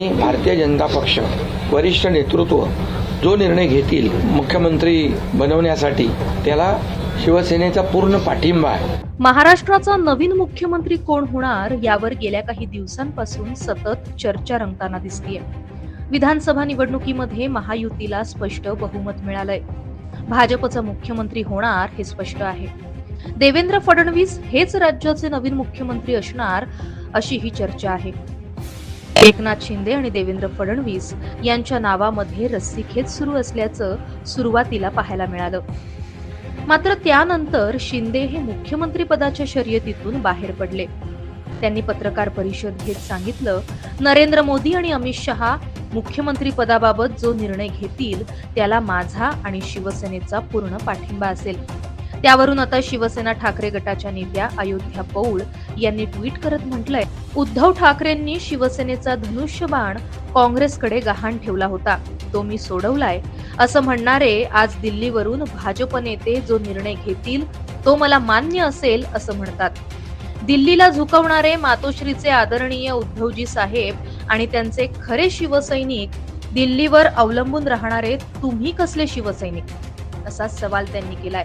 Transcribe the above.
भारतीय जनता पक्ष वरिष्ठ नेतृत्व जो निर्णय घेतील मुख्यमंत्री बनवण्यासाठी त्याला शिवसेनेचा पूर्ण पाठिंबा आहे. महाराष्ट्राचा नवीन मुख्यमंत्री कोण होणार यावर गेल्या काही दिवसांपासून सतत चर्चा रंगताना दिसतीये. विधानसभा निवडणुकीमध्ये महायुतीला स्पष्ट बहुमत मिळालंय. भाजपचा मुख्यमंत्री होणार हे स्पष्ट आहे. देवेंद्र फडणवीस हेच राज्याचे नवीन मुख्यमंत्री असणार अशी ही चर्चा आहे. एकनाथ शिंदे आणि देवेंद्र फडणवीस यांच्या नावामध्ये रस्सीखेच सुरू असल्याचं सुरुवातीला पाहायला मिळालं. मात्र त्यानंतर शिंदे हे मुख्यमंत्री पदाच्या शर्यतीतून बाहेर पडले. त्यांनी पत्रकार परिषद घेत सांगितलं नरेंद्र मोदी आणि अमित शहा मुख्यमंत्री पदाबाबत जो निर्णय घेतील त्याला माझा आणि शिवसेनेचा पूर्ण पाठिंबा असेल. त्यावरून आता शिवसेना ठाकरे गटाच्या नेत्या अयोध्या पौळ यांनी ट्विट करत म्हटलंय उद्धव ठाकरेंनी शिवसेनेचा धनुष्यबाण काँग्रेसकडे गहाण ठेवला होता. तो मी सोडवलाय. असं म्हणणारे आज दिल्लीवरून भाजप नेते जो निर्णय घेतील तो मला मान्य असेल असं म्हणतात. दिल्लीला झुकवणारे मातोश्रीचे आदरणीय उद्धवजी साहेब आणि त्यांचे खरे शिवसैनिक दिल्लीवर अवलंबून राहणारे तुम्ही कसले शिवसैनिक? असा सवाल त्यांनी केलाय.